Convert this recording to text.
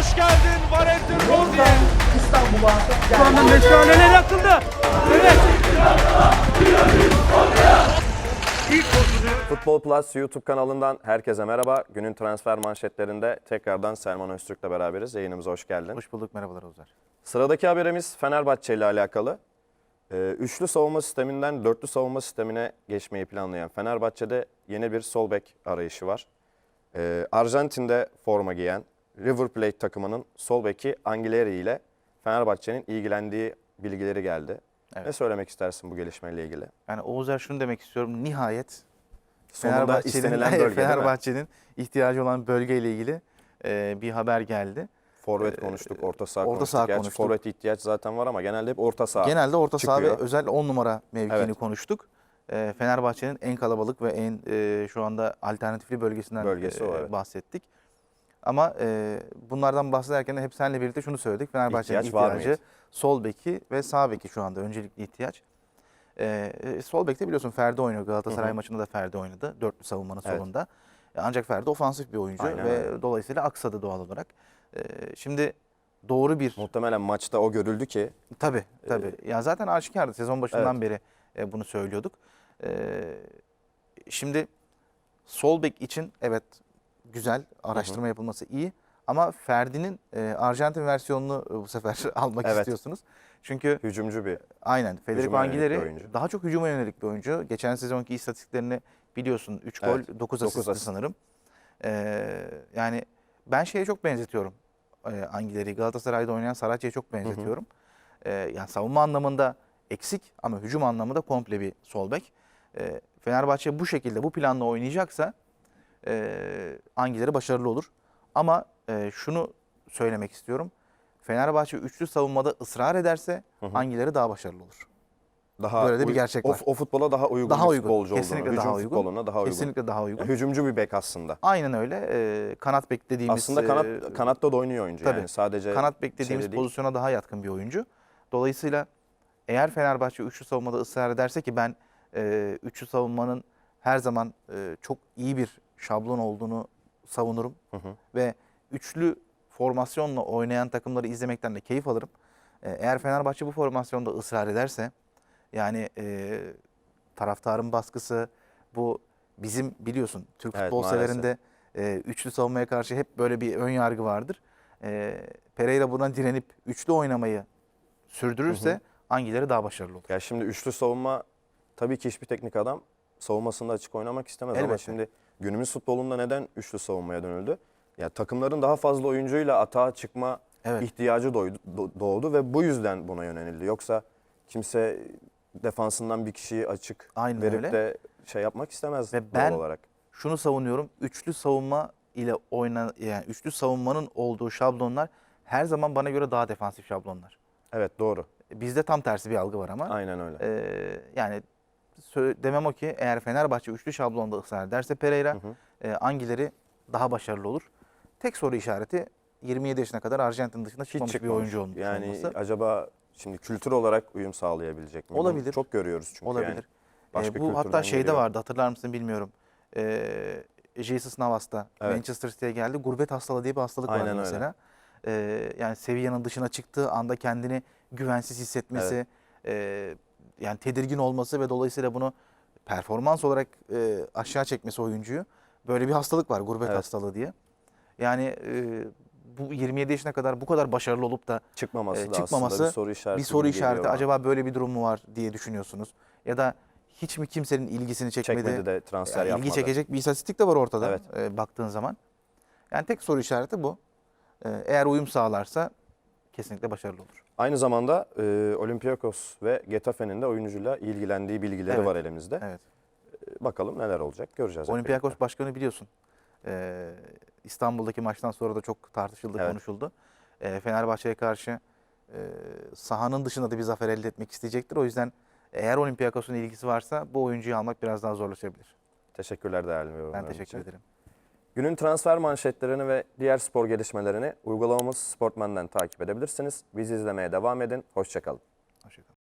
hoş geldin Valentin Rozier. İstanbul'a Şu anda meşaleler yakıldı. Evet. Futbol Plus YouTube kanalından herkese merhaba. Günün transfer manşetlerinde tekrardan Selman Öztürk'le beraberiz. Yayınımıza hoş geldin. Hoş bulduk merhabalar Ozer. Sıradaki haberimiz Fenerbahçe ile alakalı. Ee, üçlü savunma sisteminden dörtlü savunma sistemine geçmeyi planlayan Fenerbahçe'de yeni bir sol bek arayışı var. Ee, Arjantin'de forma giyen River Plate takımının sol beki Angileri ile Fenerbahçe'nin ilgilendiği bilgileri geldi. Evet. Ne söylemek istersin bu gelişmeyle ilgili? Yani Oğuzlar şunu demek istiyorum. Nihayet Sonunda Fenerbahçe'nin istenilen bölge? Fenerbahçe'nin ihtiyacı olan bölgeyle ilgili e, bir haber geldi. Forvet konuştuk, orta saha orta konuştuk. saha Gerçi konuştuk. forvet ihtiyaç zaten var ama genelde hep orta saha. Genelde orta saha ve çıkıyor. özel 10 numara mevkiini Evet. konuştuk. E, Fenerbahçe'nin en kalabalık ve en e, şu anda alternatifli bölgesinden Bölgesi o, e, evet. bahsettik. Ama e, bunlardan bahsederken de hep seninle birlikte şunu söyledik. Fenerbahçe'nin İhtiyaç var ihtiyacı mıydı? sol beki ve sağ beki şu anda öncelikli ihtiyaç. E, e, sol bekte biliyorsun Ferdi oynuyor. Galatasaray Hı hı. maçında da Ferdi oynadı. Dörtlü savunmanın Evet. solunda. E, Ancak Ferdi ofansif bir oyuncu Aynen ve dolayısıyla aksadı doğal olarak. E, şimdi doğru bir Muhtemelen maçta o görüldü ki Tabii tabii. ya zaten aşikardı. Sezon başından beri e, bunu söylüyorduk. E, şimdi sol bek için evet güzel araştırma yapılması iyi. Ama Ferdi'nin e, Arjantin versiyonunu e, bu sefer almak Evet. istiyorsunuz. Çünkü hücumcu bir aynen Federico Hücuma yönelik bir Angileri oyuncu. daha çok hücuma yönelik bir oyuncu. Geçen sezonki istatistiklerini biliyorsun. 3 gol, Evet, 9 dokuz asist asist. sanırım. E, yani ben şeye çok benzetiyorum. E, Angileri Galatasaray'da oynayan Saracchi'ye çok benzetiyorum. E, yani savunma anlamında eksik ama hücum anlamında komple bir sol bek. E, Fenerbahçe bu şekilde bu planla oynayacaksa e, Angileri başarılı olur. Ama e, şunu söylemek istiyorum. Fenerbahçe üçlü savunmada ısrar ederse Angileri daha başarılı olur. daha Böyle de bir gerçek o, var. o futbola daha uygun Daha bir uygun. futbolcu Kesinlikle olduğunu, daha hücum uygun. futboluna daha uygun. Kesinlikle daha uygun. Hücumcu bir bek aslında. Aynen öyle. E, kanat bek dediğimiz Aslında kanat e, kanatta da oynuyor oyuncu tabii. yani sadece kanat beklediğimiz şeyde değil. pozisyona daha yatkın bir oyuncu. Dolayısıyla eğer Fenerbahçe üçlü savunmada ısrar ederse ki ben e, üçlü savunmanın her zaman e, çok iyi bir şablon olduğunu savunurum. Hı hı. Ve üçlü formasyonla oynayan takımları izlemekten de keyif alırım. E, eğer Fenerbahçe bu formasyonda ısrar ederse yani e, taraftarın baskısı bu bizim biliyorsun Türk Evet, futbol maalesef. severinde e, üçlü savunmaya karşı hep böyle bir ön yargı vardır. E, Pereira buna direnip üçlü oynamayı sürdürürse hangileri daha başarılı olur? Ya şimdi üçlü savunma tabii ki hiçbir teknik adam savunmasında açık oynamak istemez ama Elbette. şimdi günümüz futbolunda neden üçlü savunmaya dönüldü? Ya takımların daha fazla oyuncuyla atağa çıkma Evet. ihtiyacı doydu, do- doğdu ve bu yüzden buna yönelildi. Yoksa kimse defansından bir kişiyi açık Aynen verip öyle. de şey yapmak istemez Ve ben- olarak. Şunu savunuyorum. Üçlü savunma ile oynan yani üçlü savunmanın olduğu şablonlar her zaman bana göre daha defansif şablonlar. Evet doğru. Bizde tam tersi bir algı var ama. Aynen öyle. Ee, yani demem o ki eğer Fenerbahçe üçlü şablonda ısrar ederse Pereira e, Angileri daha başarılı olur. Tek soru işareti 27 yaşına kadar Arjantin dışında Hiç çıkmamış bir çıkmamış. oyuncu olmuş Yani olması. acaba şimdi kültür olarak uyum sağlayabilecek mi? Bunu Olabilir. Çok görüyoruz çünkü Olabilir. yani. Ee, Başka bu hatta şeyde geliyor. vardı hatırlar mısın bilmiyorum. Ee, Jesus Navas'ta Evet. Manchester City'ye geldi. Gurbet hastalığı diye bir hastalık Aynen vardı öyle. mesela. Ee, yani Sevilla'nın dışına çıktığı anda kendini güvensiz hissetmesi, e, yani tedirgin olması ve dolayısıyla bunu performans olarak e, aşağı çekmesi oyuncuyu. Böyle bir hastalık var gurbet Evet. hastalığı diye. Yani e, bu 27 yaşına kadar bu kadar başarılı olup da çıkmaması e, da çıkmaması aslında bir soru işareti. bir soru işareti acaba böyle bir durum mu var diye düşünüyorsunuz. Ya da hiç mi kimsenin ilgisini çekmedi? çekmedi de transfer Yani yapmadı. ilgi çekecek bir istatistik de var ortada Evet. e, baktığın zaman. Yani tek soru işareti bu. E, eğer uyum sağlarsa kesinlikle başarılı olur. Aynı zamanda e, Olympiakos ve Getafe'nin de oyuncuyla ilgilendiği bilgileri Evet. var elimizde. Evet. E, Bakalım neler olacak göreceğiz. hep Olympiakos birlikte. başkanı biliyorsun. E, İstanbul'daki maçtan sonra da çok tartışıldı, Evet. konuşuldu. E, Fenerbahçe'ye karşı e, sahanın dışında da bir zafer elde etmek isteyecektir. O yüzden eğer Olympiakos'un ilgisi varsa bu oyuncuyu almak biraz daha zorlaşabilir. Teşekkürler değerli Ben yorumların teşekkür için. ederim. Günün transfer manşetlerini ve diğer spor gelişmelerini uygulamamız Sportmen'den takip edebilirsiniz. Bizi izlemeye devam edin. Hoşçakalın. Hoşçakalın.